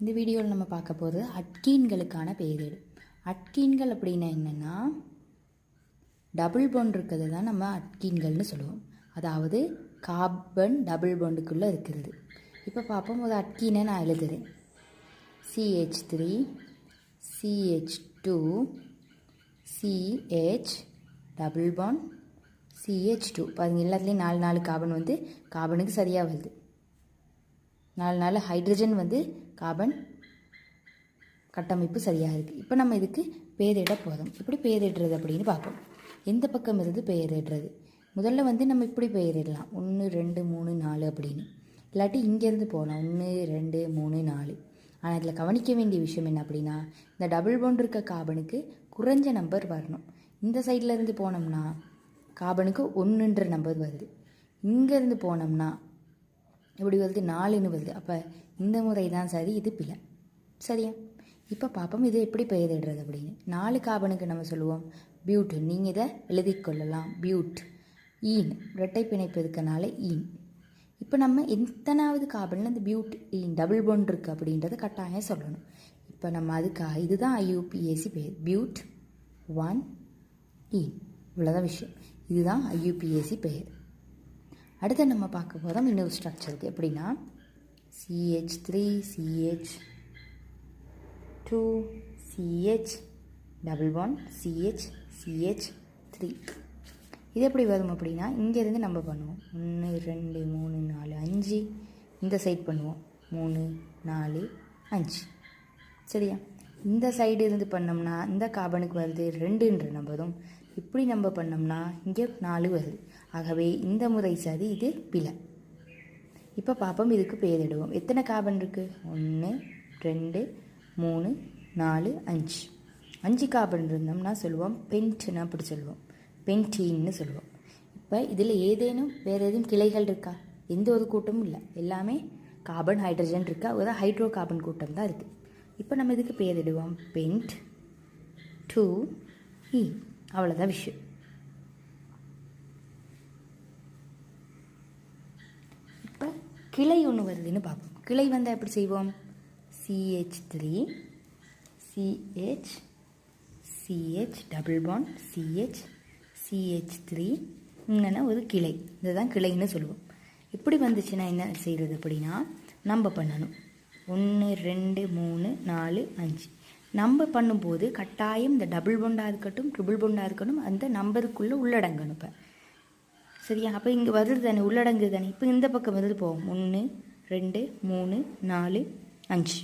இந்த வீடியோவில் நம்ம பார்க்க போகிறது அட்கீன்களுக்கான பெயரேடு அட்கீன்கள் அப்படின்னா என்னென்னா டபுள் பாண்ட் இருக்கிறது தான் நம்ம அட்கீன்கள்னு சொல்லுவோம். அதாவது கார்பன் டபுள் பாண்டுக்குள்ளே இருக்கிறது. இப்போ பார்ப்போம் ஒரு அட்கீனை நான் எழுதுறேன். CH three CH two CH double bond CH two பாருங்க எல்லாத்துலேயும் நாலு நாலு கார்பன் வந்து கார்பனுக்கு சரியாக வருது. நாலு நாலு ஹைட்ரஜன் வந்து கார்பன் கட்டமைப்பு சரியாக இருக்குது இப்போ நம்ம இதுக்கு பேரிட போதும் இப்படி பேரிடுறது அப்படின்னு பார்ப்போம். எந்த பக்கம் இருந்து பெயரிடுறது முதல்ல வந்து நம்ம இப்படி பெயரிடலாம் ஒன்று ரெண்டு மூணு நாலு அப்படின்னு. இல்லாட்டி இங்கேருந்து போகலாம் ஒன்று ரெண்டு மூணு நாலு. ஆனால் இதில் கவனிக்க வேண்டிய விஷயம் என்ன அப்படின்னா இந்த டபுள் போன் இருக்க கார்பனுக்கு குறைஞ்ச நம்பர் வரணும். இந்த சைடில் இருந்து போனோம்னா கார்பனுக்கு ஒன்றுன்ற நம்பர் வருது. இங்கேருந்து போனோம்னா இப்படி வருது நாலுன்னு வருது. அப்போ இந்த முறை தான் சரி இது பிழை. சரியா? இப்போ பார்ப்போம் இதை எப்படி பெயரிடுறது அப்படின்னு. நாலு காபனுக்கு நம்ம சொல்லுவோம் பியூட் நீங்கள் இதை எழுதி கொள்ளலாம். பியூட் ஈன். இரட்டை பிணைப்பு இருக்கனால ஈன். இப்போ நம்ம எத்தனாவது காபனில் இந்த பியூட் ஈன் டபுள் பாண்ட் இருக்குது அப்படின்றத கட்டாயம் சொல்லணும். இப்போ நம்ம அதுக்காக இதுதான் ஐயூபிஏசி பெயர். But one ene. இவ்வளோதான் விஷயம். இதுதான் ஐயூபிஏசி பெயர். அடுத்து நம்ம பார்க்க போகிறோம் இன்னொரு ஸ்ட்ரக்சருக்கு எப்படின்னா CH three CH two CH double one CH CH three இது எப்படி வரும் அப்படின்னா இங்கேருந்து நம்ம பண்ணுவோம். ஒன்று ரெண்டு மூணு நாலு அஞ்சு. இந்த சைட் பண்ணுவோம். மூணு நாலு அஞ்சு. சரியா? இந்த சைடு இருந்து பண்ணோம்னா இந்த கார்பனுக்கு வருது ரெண்டுன்ற நம்பரும் இப்படி நம்ம பண்ணோம்னா இங்கே நாலு வருது ஆகவே இந்த முறை சரி இது பிழை. இப்போ பார்ப்போம் இதுக்கு பேரிடுவோம் எத்தனை கார்பன் இருக்குது ஒன்று ரெண்டு மூணு நாலு அஞ்சு. அஞ்சு கார்பன் இருந்தோம்னா சொல்லுவோம் பென்ட்னு அப்படி சொல்லுவோம். பென்டீன்னு சொல்லுவோம். இப்போ இதில் ஏதேனும் வேறு எதுவும் கிளைகள் இருக்கா? எந்த ஒரு கூட்டமும் இல்லை. எல்லாமே கார்பன் ஹைட்ரஜன் இருக்கா? ஒரு ஹைட்ரோ கார்பன் கூட்டம் தான் இருக்குது இப்போ நம்ம இதுக்கு பேரிடுவோம் பென்ட். டூ இ. அவ்வளோதான் விஷயம். இப்போ கிளை ஒன்று வருதுன்னு பார்ப்போம். கிளை வந்தால் எப்படி செய்வோம்? CH three CH CH double bond CH CH three இங்கன்னா ஒரு கிளை. இதுதான் கிளைன்னு சொல்லுவோம். இப்படி வந்துச்சுன்னா என்ன செய்கிறது அப்படின்னா நம்ம பண்ணணும். ஒன்று ரெண்டு மூணு நாலு அஞ்சு. நம்ம பண்ணும்போது கட்டாயம் இந்த டபுள் பொண்டாக இருக்கட்டும் ட்ரிபிள் பொண்டாக இருக்கட்டும் அந்த நம்பருக்குள்ளே உள்ளடங்கணும் இப்போ சரியா? அப்போ இங்கே வருது தானே உள்ளடங்குது தானே. இப்போ இந்த பக்கம் வருது போவோம். ஒன்று ரெண்டு மூணு நாலு அஞ்சு.